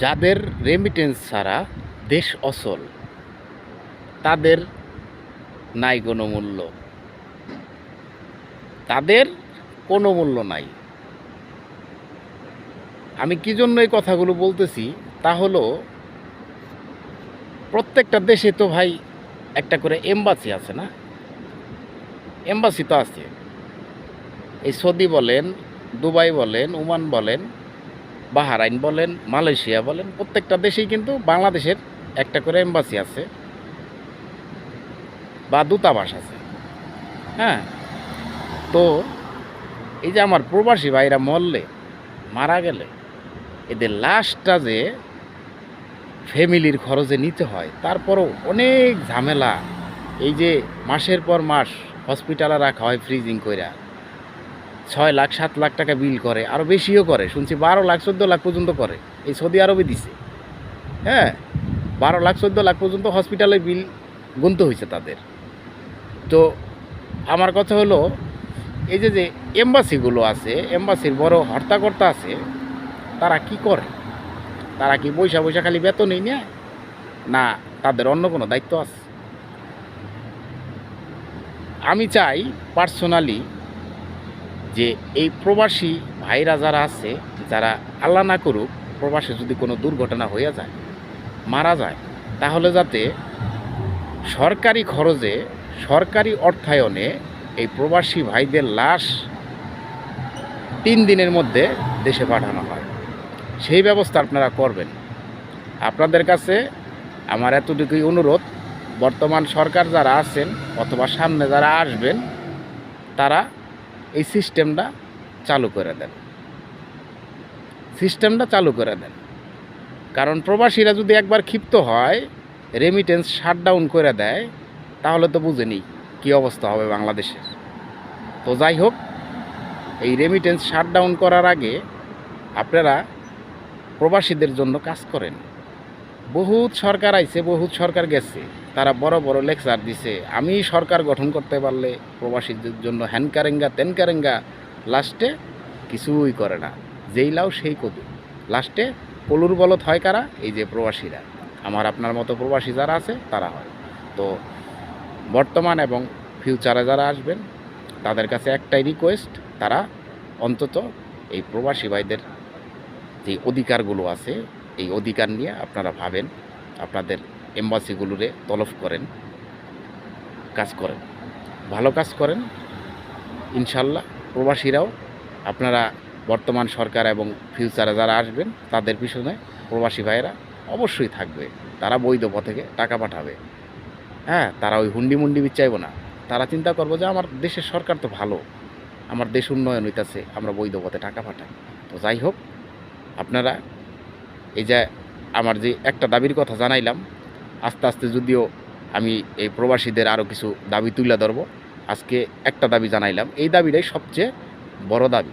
যাদের রেমিটেন্স ছাড়া দেশ অচল, তাদের নাই কোনো মূল্য। তাদের কোনো মূল্য নাই। আমি কি জন্য এই কথাগুলো বলতেছি? তা হলো, প্রত্যেকটা দেশে তো ভাই একটা করে এম্বাসি আছে না? এম্বাসি তো আছে। এই সৌদি বলেন, দুবাই বলেন, ওমান বলেন বাহারাইন বলেন, মালয়েশিয়া বলেন, প্রত্যেকটা দেশেই কিন্তু বাংলাদেশের একটা করে এম্বাসি আছে বা দূতাবাস আছে। হ্যাঁ? তো এই যে আমার প্রবাসী ভাইরা মরলে, মারা গেলে, এদের লাশটা যে ফ্যামিলির খরচে নিতে হয়, তারপরও অনেক ঝামেলা। এই যে মাসের পর মাস হসপিটালে রাখা হয়, ফ্রিজিং কইরা। ছয় লাখ, সাত লাখ টাকা বিল করে আরও বেশিও করে, শুনছি বারো লাখ, চোদ্দ লাখ পর্যন্ত করে। এই সৌদি আরবে দিছে। হ্যাঁ বারো লাখ, চোদ্দ লাখ পর্যন্ত হসপিটালে বিল গুনতে হয়েছে তাদের। তো আমার কথা হলো, এই যে যে এম্বাসিগুলো আছে এম্বাসির বড় হর্তাকর্তা আছে, তারা কি করে? তারা কি পয়সা পয়সা খালি বেতনই নেয়? না, তাদের অন্য কোনো দায়িত্ব আছে। আমি চাই পার্সোনালি যে এই প্রবাসী ভাইরা যারা আছে, যারা আল্লাহ না করুক, প্রবাসে যদি কোনো দুর্ঘটনা হয়ে যায়, মারা যায়, তাহলে যাতে সরকারি খরচে, সরকারি অর্থায়নে এই প্রবাসী ভাইদের লাশ তিন দিনের মধ্যে দেশে পাঠানো হয়। সেই ব্যবস্থা আপনারা করবেন। আপনাদের কাছে আমার এতটুকুই অনুরোধ, বর্তমান সরকার যারা আছেন অথবা সামনে যারা আসবেন, তারা এই সিস্টেমটা চালু করে দেন। সিস্টেমটা চালু করে দেন। কারণ প্রবাসীরা যদি একবার ক্ষিপ্ত হয় রেমিটেন্স শাটডাউন করে দেয়, তাহলে তো বুঝেনি কী অবস্থা হবে বাংলাদেশের। তো যাই হোক, এই রেমিটেন্স শাটডাউন করার আগে আপনারা প্রবাসীদের জন্য কাজ করেন। বহুত সরকার আইছে, বহুত সরকার গেছে। তারা বড় বড় লেকচার দিছে। আমি সরকার গঠন করতে পারলে প্রবাসীদের জন্য হ্যানকারেঙ্গা তেনকারেঙ্গা লাস্টে কিছুই করে না। যেই লাও সেই কদু লাস্টে কলুর বলত হয় কারা? এই যে প্রবাসীরা। আমার আপনার মতো প্রবাসী যারা আছে, তারা হয়। তো বর্তমান এবং ফিউচারে যারা আসবেন, তাদের কাছে একটাই রিকোয়েস্ট তারা অন্তত এই প্রবাসী ভাইদের যে অধিকারগুলো আছে, এই অধিকার নিয়ে আপনারা ভাবেন, আপনাদের এম্বাসিগুলোরে তলব করেন, কাজ করেন। ভালো কাজ করেন, ইনশাল্লাহ প্রবাসীরাও আপনারা বর্তমান সরকার এবং ফিউচারে যারা আসবেন, তাদের পিছনে প্রবাসী ভাইয়েরা অবশ্যই থাকবে। তারা বৈধ পথে টাকা পাঠাবে। হ্যাঁ তারা ওই হুন্ডি মুন্ডি চাইব না। তারা চিন্তা করব যে আমার দেশের সরকার তো ভালো, আমার দেশ উন্নয়ন হইতেছে, আমরা বৈধ পথে টাকা পাঠাই। তো যাই হোক, আপনারা এই যে আমার যে একটা দাবির কথা জানাইলাম আস্তে আস্তে যদিও আমি এই প্রবাসীদের আরও কিছু দাবি তুলে ধরবো। আজকে একটা দাবি জানাইলাম। এই দাবিটাই সবচেয়ে বড় দাবি।